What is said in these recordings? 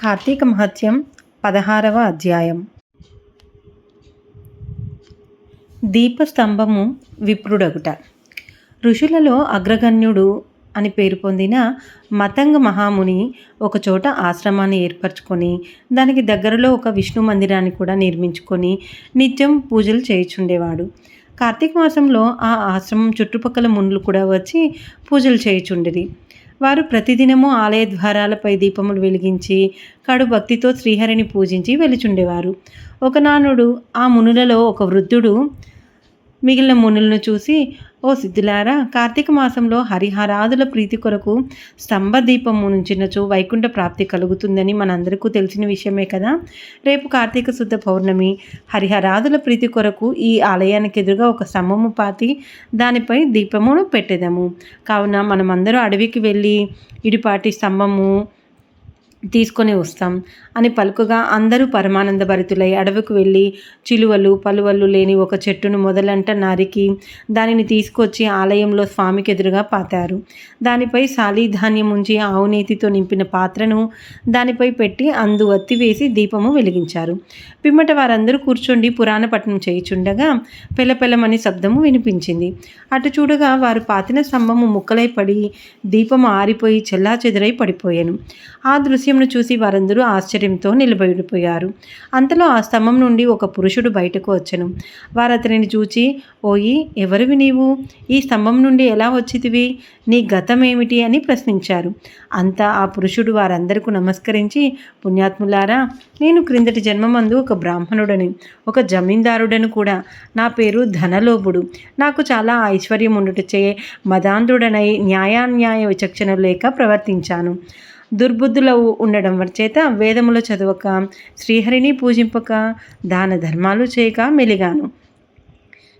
కార్తీక మహత్యం పదహారవ అధ్యాయం. దీపస్తంభము విప్రుడగుట. ఋషులలో అగ్రగణ్యుడు అని పేరు పొందిన మతంగ మహాముని ఒకచోట ఆశ్రమాన్ని ఏర్పరచుకొని దానికి దగ్గరలో ఒక విష్ణు మందిరాన్ని కూడా నిర్మించుకొని నిత్యం పూజలు చేయుచుండేవాడు. కార్తీక మాసంలో ఆ ఆశ్రమం చుట్టుపక్కల మునులు కూడా వచ్చి పూజలు చేయుచుండేది వారు ప్రతిదినము ఆలయ ద్వారాలపై దీపములు వెలిగించి కడు భక్తితో శ్రీహరిని పూజించి వెలుచుండేవారు. ఒకనానుడు ఆ మునులలో ఒక వృద్ధుడు మిగిలిన మునులను చూసి ఓ సిద్ధులారా కార్తీక మాసంలో హరిహరాదుల ప్రీతి కొరకు స్తంభ దీపం ఉంచినచో వైకుంఠ ప్రాప్తి కలుగుతుందని మనందరికీ తెలిసిన విషయమే కదా. రేపు కార్తీక శుద్ధ పౌర్ణమి. హరిహరాదుల ప్రీతి కొరకు ఈ ఆలయానికి ఎదురుగా ఒక స్తంభము పాతి దానిపై దీపమును పెట్టేదాము. కావున మనమందరూ అడవికి వెళ్ళి ఇడిపాటి స్తంభము తీసుకొని వస్తాం అని పలుకగా అందరూ పరమానంద భరితులై అడవికి వెళ్ళి చిలువలు పలువలు లేని ఒక చెట్టును మొదలంట నరికి దానిని తీసుకొచ్చి ఆలయంలో స్వామికి ఎదురుగా పాతారు. దానిపై సాలీధాన్యం ఉంచి ఆవునేతితో నింపిన పాత్రను దానిపై పెట్టి అందు వత్తి వేసి దీపము వెలిగించారు. పిమ్మట వారందరూ కూర్చొని పురాణపట్నం చేయుచుండగా పెలపెలమని శబ్దము వినిపించింది. అటు చూడగా వారు పాతిన స్తంభము ముక్కలై పడి దీపము ఆరిపోయి చెల్లా చెదురై పడిపోయాను. ఆ దృశ్యంను చూసి వారందరూ ఆశ్చర్యంతో నిలబడిపోయారు. అంతలో ఆ స్తంభం నుండి ఒక పురుషుడు బయటకు వచ్చెను. వారు అతనిని చూచి ఓయి ఎవరివి నీవు? ఈ స్తంభం నుండి ఎలా వచ్చితివి? నీ గతం ఏమిటి అని ప్రశ్నించారు. అంతా ఆ పురుషుడు వారందరికీ నమస్కరించి పుణ్యాత్ములారా నేను క్రిందటి జన్మమందు ఒక బ్రాహ్మణుడని ఒక జమీందారుడను కూడా నా పేరు ధనలోభుడు. నాకు చాలా ఐశ్వర్యం ఉండుటచే మదాంధుడనై న్యాయాన్యాయ విచక్షణ లేక ప్రవర్తించాను. దుర్బుద్ధుల ఉండడం చేత వేదములు చదవక శ్రీహరిని పూజింపక దాన ధర్మాలు చేయక మెలిగాను.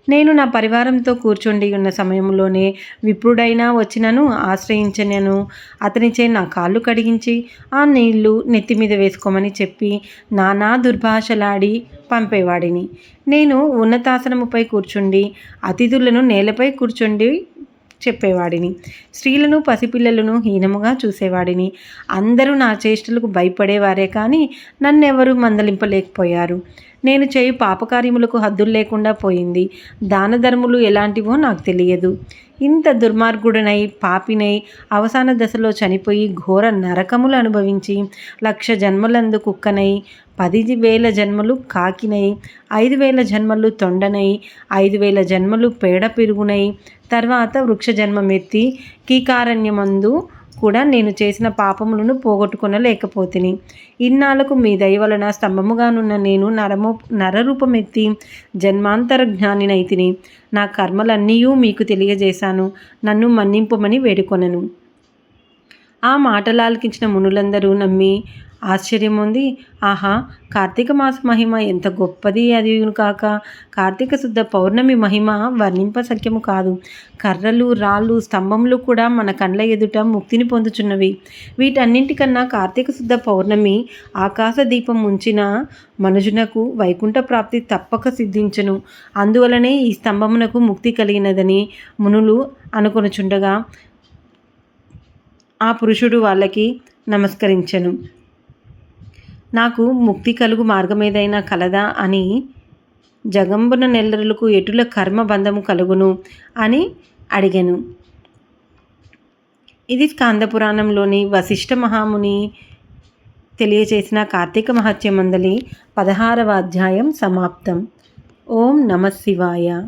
నేను నా పరివారంతో కూర్చుండి ఉన్న సమయంలోనే విప్రుడైనా వచ్చినను ఆశ్రయించనను. అతనిచే నా కాళ్ళు కడిగించి ఆ నీళ్ళు నెత్తి మీద వేసుకోమని చెప్పి నానా దుర్భాషలాడి పంపేవాడిని. నేను ఉన్నతాసనముపై కూర్చుండి అతిథులను నేలపై కూర్చుండి చెప్పేవాడిని. స్త్రీలను పసిపిల్లలను హీనముగా చూసేవాడిని. అందరూ నా చేష్టలకు భయపడేవారే కానీ నన్నెవరూ మందలింపలేకపోయారు. నేను చేయు పాపకార్యములకు హద్దులు లేకుండా పోయింది. దాన ధర్ములు ఎలాంటివో నాకు తెలియదు. ఇంత దుర్మార్గుడనై పాపినై అవసాన దశలో చనిపోయి ఘోర నరకములు అనుభవించి లక్ష జన్మలందు కుక్కనై పది వేల జన్మలు కాకినై ఐదు వేల జన్మలు తొండనై ఐదు వేల జన్మలు పేడ పెరుగునై తర్వాత వృక్ష జన్మమెత్తి కీకారణ్యమందు కూడా నేను చేసిన పాపములను పోగొట్టుకొనలేకపోతిని. ఇన్నాళ్ళకు మీ దయ వలన స్తంభముగానున్న నేను నరము నరరూపమెత్తి జన్మాంతర జ్ఞానినైతిని. నా కర్మలన్నీ మీకు తెలియజేశాను. నన్ను మన్నింపమని వేడుకొనను. ఆ మాటలాలకించిన మునులందరూ నమ్మి ఆశ్చర్యం ఉంది ఆహా కార్తీక మాస మహిమ ఎంత గొప్పది అది కాక. కార్తీక శుద్ధ పౌర్ణమి మహిమ వర్ణింప సఖ్యము కాదు. కర్రలు రాళ్ళు స్తంభములు కూడా మన కండ్ల ఎదుట ముక్తిని పొందుచున్నవి. వీటన్నింటికన్నా కార్తీక శుద్ధ పౌర్ణమి ఆకాశ దీపం ఉంచిన మనుషునకు వైకుంఠ ప్రాప్తి తప్పక సిద్ధించను. అందువలనే ఈ స్తంభమునకు ముక్తి కలిగినదని మునులు అనుకొనుచుండగా ఆ పురుషుడు వాళ్ళకి నమస్కరించను. నాకు ముక్తి కలుగు మార్గమేదైనా కలదా అని జగంబున నెల్లరులకు ఎటుల కర్మ బంధము కలుగును అని అడిగాను. ఇది స్కాందపురాణంలోని వశిష్ఠ మహాముని తెలియచేసిన కార్తీక మహత్యమందలి పదహారవ అధ్యాయం సమాప్తం. ఓం నమ శివాయ.